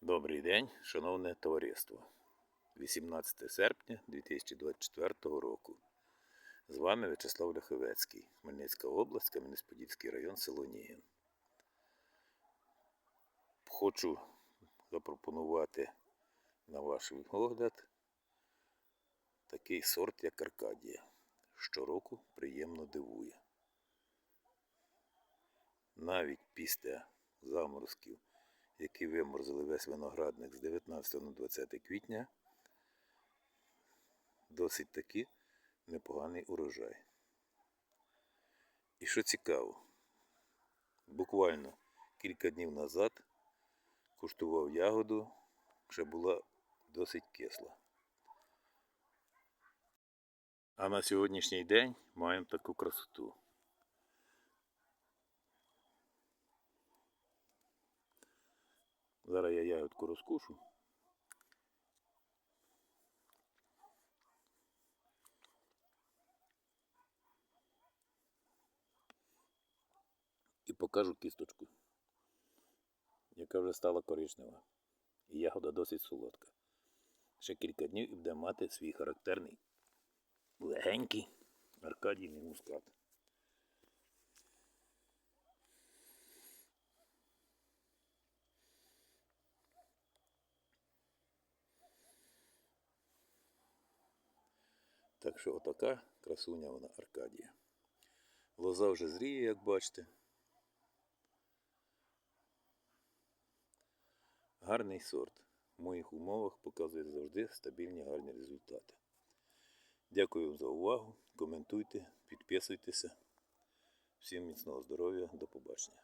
Добрий день, шановне товариство. 18 серпня 2024 року. З вами В'ячеслав Ляховецький, Хмельницька область, Кам'янець-Подільський район, село Нігін. Хочу запропонувати на ваш огляд такий сорт, як Аркадія. Щороку приємно дивує. Навіть після заморозків які виморзили весь виноградник з 19 на 20 квітня, досить таки непоганий урожай. І що цікаво, буквально кілька днів назад куштував ягоду, ще була досить кисла. А на сьогоднішній день маємо таку красоту. Зараз я ягодку розкушу. І покажу кісточку, яка вже стала коричнева. І ягода досить солодка. Ще кілька днів і буде мати свій характерний легенький аркадійний мускат. Так що отака красуня вона Аркадія. Лоза вже зріє, як бачите. Гарний сорт. В моїх умовах показує завжди стабільні гарні результати. Дякую за увагу. Коментуйте, підписуйтеся. Всім міцного здоров'я, до побачення.